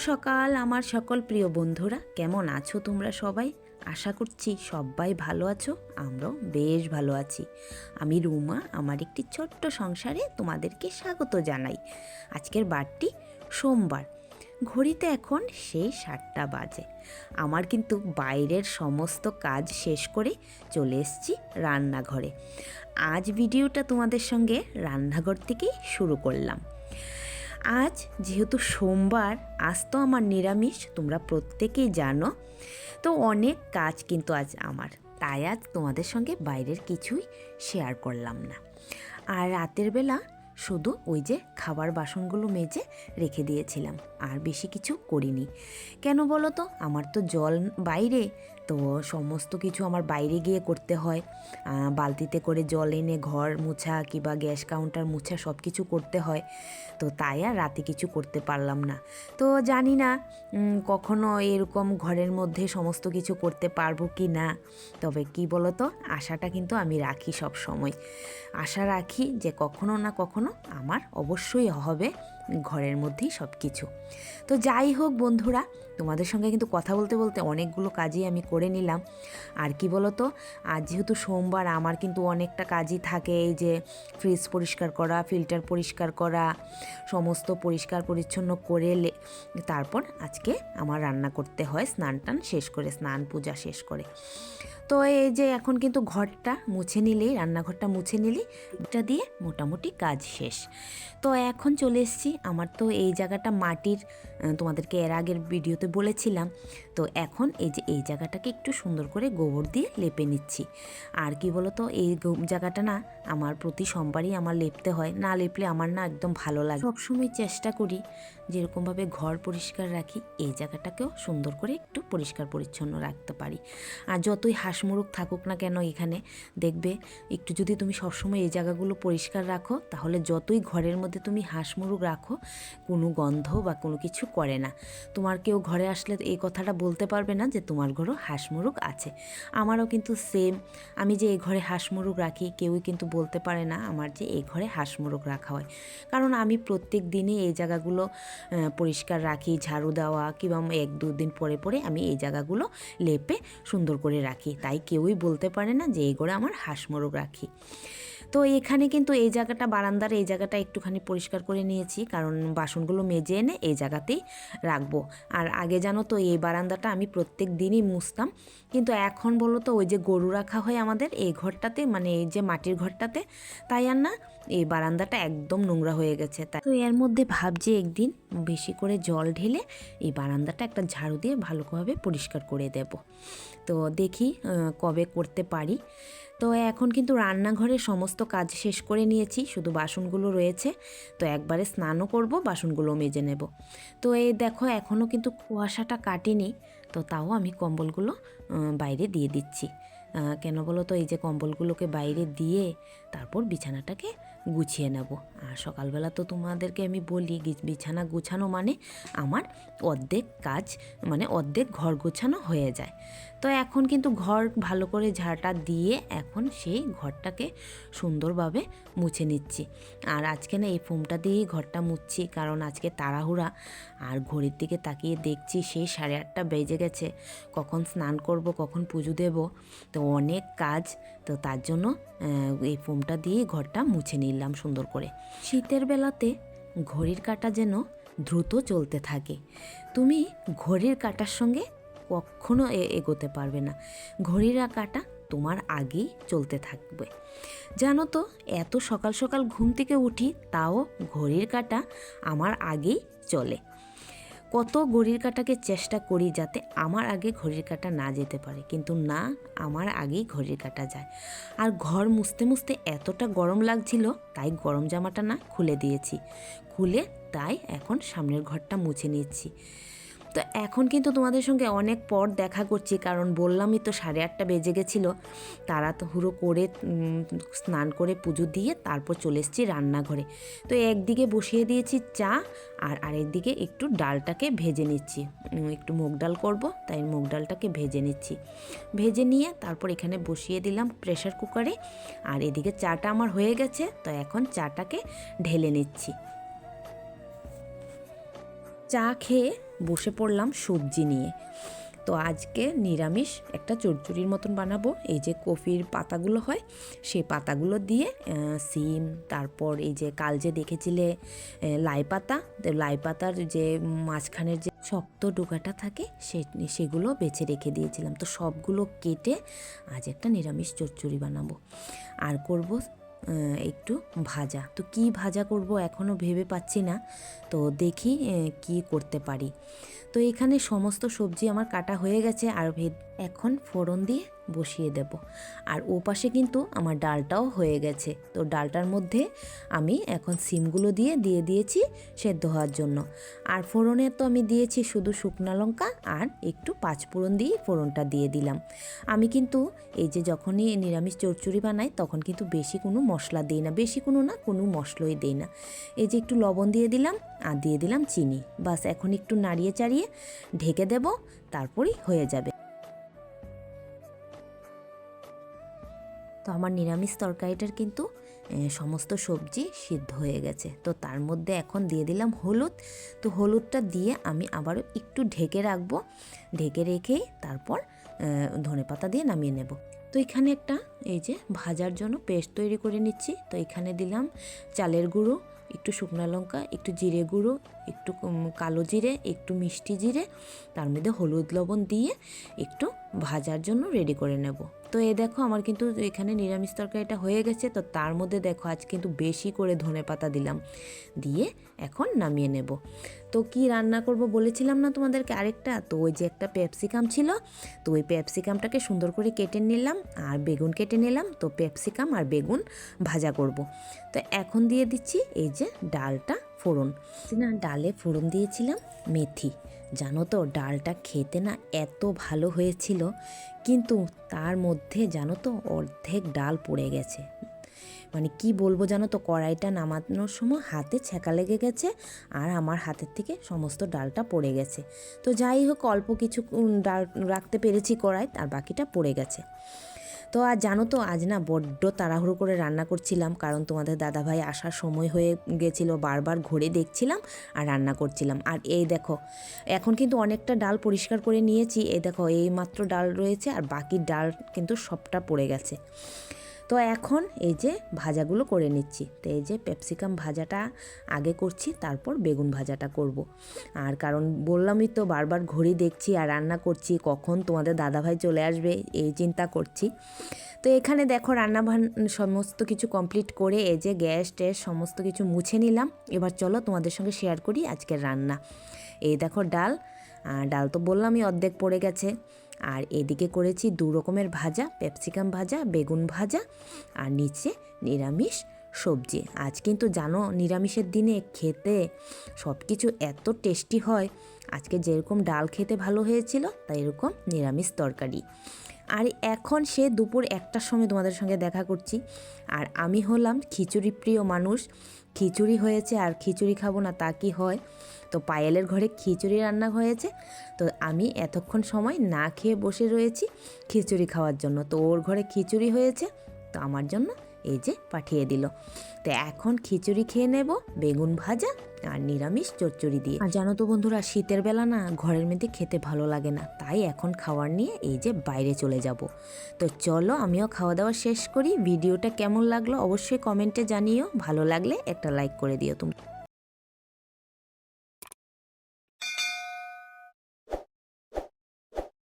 সকাল, আমার সকল প্রিয় বন্ধুরা, কেমন আছো তোমরা সবাই? আশা করছি সবাই ভালো আছো, আমরাও বেশ ভালো আছি। আমি রুমা, আমার একটি ছোট্ট সংসারে তোমাদেরকে স্বাগত জানাই। আজকের বারটি সোমবার। ঘড়িতে এখন সেই সাতটা বাজে। আমার কিন্তু বাইরের সমস্ত কাজ শেষ করে চলে এসেছি রান্নাঘরে। আজ ভিডিওটা তোমাদের সঙ্গে রান্নাঘর থেকেই শুরু করলাম। আজ যেহেতু সোমবার, আজ তো আমার নিরামিষ, তোমরা প্রত্যেকেই জানো। তো অনেক কাজ কিন্তু আজ আমার, তাই আজ তোমাদের সঙ্গে বাইরের কিছুই শেয়ার করলাম না। আর রাতের বেলা শুধু ওই যে খাবার বাসনগুলো মেজে রেখে দিয়েছিলাম, আর বেশি কিছু করিনি। কেন বলো তো? আমার তো জল বাইরে তো সমস্ত কিছু আমার বাইরে গিয়ে করতে হয়। বালতিতে করে জল এনে ঘর মুছা কিংবা গ্যাস কাউন্টার মুছা সব কিছু করতে হয়। তো তাই আর রাতে কিছু করতে পারলাম না। তো জানি না কখনো এরকম ঘরের মধ্যে সমস্ত কিছু করতে পারব কি না। তবে কি বলো তো আশাটা কিন্তু আমি রাখি সব সময় আশা রাখি যে কখনো না কখনো আমার অবশ্যই হবে। ঘরের মধ্যেই সব কিছু তো যাই হোক বন্ধুরা, তোমাদের সঙ্গে কিন্তু কথা বলতে বলতে অনেকগুলো কাজই আমি করে নিলাম। আর কি বলো তো আজ যেহেতু সোমবার, আমার কিন্তু অনেকটা কাজই থাকে এই যে ফ্রিজ পরিষ্কার করা ফিল্টার পরিষ্কার করা, সমস্ত পরিষ্কার পরিচ্ছন্ন করে তারপর আজকে আমার রান্না করতে হয়, স্নান টান শেষ করে, স্নান পূজা শেষ করে। তো এই যে এখন কিন্তু ঘরটা মুছে নিলেই, রান্নাঘরটা মুছে নিলেই এটা দিয়ে মোটামুটি কাজ শেষ। তো এখন চলে এসেছি। আমার তো এই জায়গাটা মাটির তোমাদেরকে এর আগের ভিডিওতে বলেছিলাম। তো এখন এই যে এই জায়গাটাকে একটু সুন্দর করে গোবর দিয়ে লেপে নিচ্ছি। আর কি বলো তো এই জায়গাটা না আমার প্রতি সোমবারই আমার লেপতে হয়। না লেপলে আমার না একদম ভালো লাগে। সবসময় চেষ্টা করি যেরকমভাবে ঘর পরিষ্কার রাখি, এই জায়গাটাকেও সুন্দর করে একটু পরিষ্কার পরিচ্ছন্ন রাখতে পারি। আর যতই হাঁসমুরুক থাকুক না কেন এখানে, দেখবে একটু যদি তুমি সবসময় এই জায়গাগুলো পরিষ্কার রাখো, তাহলে যতই ঘরের মধ্যে তুমি হাঁসমুরুক রাখো, কোনো গন্ধ বা কোনো কিছু করে না। তোমার কেউ ঘরে আসলে এই কথাটা বলতে পারবে না যে তোমার ঘরও হাঁসমুরুক আছে। আমারও কিন্তু সেম আমি যে এই ঘরে হাঁসমুরুক রাখি, কেউই কিন্তু বলতে পারে না আমার যে এই ঘরে হাঁসমুরুক রাখা হয়। কারণ আমি প্রত্যেক দিনই এই জায়গাগুলো পরিষ্কার রাখি, ঝাড়ু দেওয়া, কিংবা এক দু দিন পরে পরে আমি এই জায়গাগুলো লেপে সুন্দর করে রাখি। তাই কেউই বলতে পারে না যে, এই ঘরে আমার মোরগ রাখি। তো এখানে কিন্তু এই জায়গাটা, বারান্দার এই জায়গাটা একটুখানি পরিষ্কার করে নিয়েছি, কারণ বাসনগুলো মেজে এনে এই জায়গাতেই রাখব। আর আগে জানো তো, এই বারান্দাটা আমি প্রত্যেক দিনই মুছতাম। কিন্তু এখন বলো তো, ওই যে গরু রাখা হয় আমাদের, এই ঘরটাতে মানে এই যে মাটির ঘরটাতে, তাই আর না? এই বারান্দাটা একদম নোংরা হয়ে গেছে, তাই। তো এর মধ্যে ভাবছি একদিন বেশি করে জল ঢেলে এই বারান্দাটা একটা ঝাড়ু দিয়ে ভালোভাবে পরিষ্কার করে দেব। তো দেখি কবে করতে পারি। তো এখন কিন্তু রান্নাঘরের সমস্ত কাজ শেষ করে নিয়েছি, শুধু বাসনগুলো রয়েছে। তো একবারে স্নানও করব বাসনগুলো মেজে নেব। তো এই দেখো, এখনও কিন্তু কুয়াশাটা কাটেনি, তো তাও আমি কম্বলগুলো বাইরে দিয়ে দিচ্ছি। কেন বলো তো, এই যে কম্বলগুলোকে বাইরে দিয়ে তারপর বিছানাটাকে গুছিয়ে নেব। আর সকালবেলা তো তোমাদেরকে আমি বলি বিছানা গুছানো মানে আমার অর্ধেক কাজ মানে অর্ধেক ঘর গোছানো হয়ে যায়। তো এখন কিন্তু ঘর ভালো করে ঝাড়টা দিয়ে এখন সেই ঘরটাকে সুন্দরভাবে মুছে নিচ্ছি। আর আজকে না এই ফোমটা দিয়েই ঘরটা মুছছি, কারণ আজকে তাড়াহুড়া। আর ঘড়ির দিকে তাকিয়ে দেখছি সেই সাড়ে আটটা বেজে গেছে। কখন স্নান করব, কখন পুজো দেব, তো অনেক কাজ। তো তার জন্য এই ফোমটা দিয়ে ঘরটা মুছে নিলাম সুন্দর করে। শীতের বেলাতে ঘড়ির কাঁটা যেন দ্রুত চলতে থাকে। তুমি ঘড়ির কাঁটার সঙ্গে কখনো এগোতে পারবে না। ঘড়ির কাঁটা তোমার আগেই চলতে থাকবে। জানো তো, এত সকাল সকাল ঘুম থেকে উঠি, তাও ঘড়ির কাঁটা আমার আগেই চলে। কত ঘড়ির কাঁটাকে চেষ্টা করি যাতে আমার আগে ঘড়ির কাঁটা না যেতে পারে, কিন্তু না, আমার আগেই ঘড়ির কাঁটা যায়। আর ঘর মুছতে মুছতে এতটা গরম লাগছিল, তাই গরম জামাটা না খুলে দিয়েছি। খুলে তাই এখন সামনের ঘরটা মুছে নিচ্ছি তো এখন কিন্তু তোমাদের সঙ্গে অনেক পর দেখা করছি, কারণ বললামই তো সাড়ে আটটা বেজে গেছিল। তারা তো হুড়ো করে স্নান করে পুজো দিয়ে তারপর চলে এসেছি রান্নাঘরে। তো একদিকে বসিয়ে দিয়েছি চা আর আরেকদিকে একটু ডালটাকে ভেজে নিচ্ছি। একটু মুগ ডাল করব, তাই মুগ ডালটাকে ভেজে নিচ্ছি। ভেজে নিয়ে তারপর এখানে বসিয়ে দিলাম প্রেশার কুকারে। আর এদিকে চাটা আমার হয়ে গেছে, তো এখন চাটাকে ঢেলে নিচ্ছি। চা খেয়ে বসে পড়লাম সবজি নিয়ে। তো আজকে নিরামিষ একটা চচ্চড়ির মতন বানাবো। এই যে কফির পাতাগুলো হয়, সেই পাতাগুলো দিয়ে সিম, তারপর এই যে কাল যে দেখেছিলে লাই পাতা লাই পাতার যে মাঝখানের যে শক্ত ডোকাটা থাকে, সে, সেগুলো বেছে রেখে দিয়েছিলাম। তো সবগুলো কেটে আজ একটা নিরামিষ চচ্চড়ি বানাবো। আর করব একটু ভাজা। তো কি ভাজা করব এখনও ভেবে পাচ্ছি না। তো দেখি কি করতে পারি। তো এখানে সমস্ত সবজি আমার কাটা হয়ে গেছে। আর ভেদ এখন ফোড়ন দিয়ে বসিয়ে দেব। আর ও পাশে কিন্তু আমার ডালটাও হয়ে গেছে। তো ডালটার মধ্যে আমি এখন সিমগুলো দিয়ে দিয়ে দিয়েছি সেদ্ধ হওয়ার জন্য। আর ফোড়নে তো আমি দিয়েছি শুধু শুকনা লঙ্কা আর একটু পাঁচফোড়ন দিয়ে ফোড়নটা দিয়ে দিলাম। আমি কিন্তু এই যে যখনই নিরামিষ চচ্চড়ি বানাই তখন কিন্তু বেশি কোনো মশলা দিই না। বেশি কোনো না, কোনো মশলাই দিই না। এই যে একটু লবণ দিয়ে দিলাম আর দিয়ে দিলাম চিনি। বাস এখন একটু নাড়িয়ে চাড়িয়ে ঢেকে দেব, তারপরেই হয়ে যাবে। তো আমার নিরামিষ তরকারিটার কিন্তু সমস্ত সবজি সিদ্ধ হয়ে গেছে। তো তার মধ্যে এখন দিয়ে দিলাম হলুদ। তো হলুদটা দিয়ে আমি আবারও একটু ঢেকে রাখব। ঢেকে রেখেই তারপর ধনে পাতা দিয়ে নামিয়ে নেব। তো এখানে একটা, এই যে ভাজার জন্য পেস্ট তৈরি করে নিচ্ছি। তো এখানে দিলাম চালের গুঁড়ো, একটু শুকনো লঙ্কা, একটু জিরে গুঁড়ো, একটু কালো জিরে, একটু মিষ্টি জিরে, তার মধ্যে হলুদ লবণ দিয়ে একটু ভাজার জন্য রেডি করে নেব। তো এ দেখো আমার কিন্তু এখানে নিরামিষ তরকারিটা হয়ে গেছে। তো তার মধ্যে দেখো আজ কিন্তু বেশি করে ধনে পাতা দিলাম। দিয়ে এখন নামিয়ে নেব। তো কি রান্না করব বলেছিলাম না তোমাদেরকে আরেকটা? তো ওই যে একটা পেপসিকাম ছিল। তো ওই পেপসিকামটাকে সুন্দর করে কেটে নিলাম আর বেগুন কেটে নিলাম। তো পেপসিকাম আর বেগুন ভাজা করব। তো এখন দিয়ে দিচ্ছি এই যে ডালটা ফোড়ন। না, ডালে ফোড়ন দিয়েছিলাম মেথি। জানো তো, ডালটা খেতে না এত ভালো হয়েছিল, কিন্তু তার মধ্যে জানো তো অর্ধেক ডাল পড়ে গেছে। মানে কি বলব জানো তো, কড়াইটা নামানোর সময় হাতে ছ্যাঁকা লেগে গেছে আর আমার হাতের থেকে সমস্ত ডালটা পড়ে গেছে। তো যাই হোক, অল্প কিছু ডাল রাখতে পেরেছি কড়াই, আর বাকিটা পড়ে গেছে। তো আর জানো তো, আজ না বড্ড তাড়াহুড়ো করে রান্না করছিলাম, কারণ তোমাদের দাদাভাই আসার সময় হয়ে গেছিল, বারবার ঘুরে দেখছিলাম আর রান্না করছিলাম। আর এই দেখো, এখন কিন্তু অনেকটা ডাল পরিষ্কার করে নিয়েছি, এই দেখো এই মাত্র ডাল রয়েছে আর বাকি ডাল কিন্তু সবটা পড়ে গেছে। তো এখন এই যে ভাজাগুলো করে নিচ্ছি। তো এই যে ক্যাপসিকাম ভাজাটা আগে করছি, তারপর বেগুন ভাজাটা করব। আর কারণ বললামই তো, বারবার ঘড়ি দেখছি আর রান্না করছি, কখন তোমাদের দাদাভাই চলে আসবে এই চিন্তা করছি। তো এখানে দেখো রান্না সমস্ত কিছু কমপ্লিট করে এই যে গ্যাস ট্যাস সমস্ত কিছু মুছে নিলাম। এবার চলো তোমাদের সঙ্গে শেয়ার করি আজকের রান্না। এই দেখো ডাল আর ডাল তো বললামই অর্ধেক পড়ে গেছে। আর এদিকে করেছি দু রকমের ভাজা, ক্যাপসিকাম ভাজা, বেগুন ভাজা আর নিচে নিরামিষ সবজি। আজ কিন্তু জানো নিরামিষের দিনে খেতে সব কিছু এত টেস্টি হয়। আজকে যেরকম ডাল খেতে ভালো হয়েছিল, তাই এরকম নিরামিষ তরকারি। আর এখন সে দুপুর একটার সময় তোমাদের সঙ্গে দেখা করছি। আর আমি হলাম খিচুড়ি প্রিয় মানুষ। খিচুড়ি হয়েছে আর খিচুড়ি খাব না তা কি হয়? তো পায়েলের ঘরে খিচুড়ি রান্না হয়েছে। তো আমি এতক্ষণ সময় না খেয়ে বসে রয়েছি খিচুড়ি খাওয়ার জন্য। তো ওর ঘরে খিচুড়ি হয়েছে, তো আমার জন্য এই যে পাঠিয়ে দিল। তো এখন খিচুড়ি খেয়ে নেব, বেগুন ভাজা আর নিরামিষ চচ্চড়ি দিয়ে। আর জানো তো বন্ধুরা, শীতের বেলা না ঘরের মধ্যে খেতে ভালো লাগে না। তাই এখন খাওয়ার নিয়ে এই যে বাইরে চলে যাব। তো চলো আমিও খাওয়া দাওয়া শেষ করি। ভিডিওটা কেমন লাগল অবশ্যই কমেন্টে জানিও। ভালো লাগলে একটা লাইক করে দিও তুমি।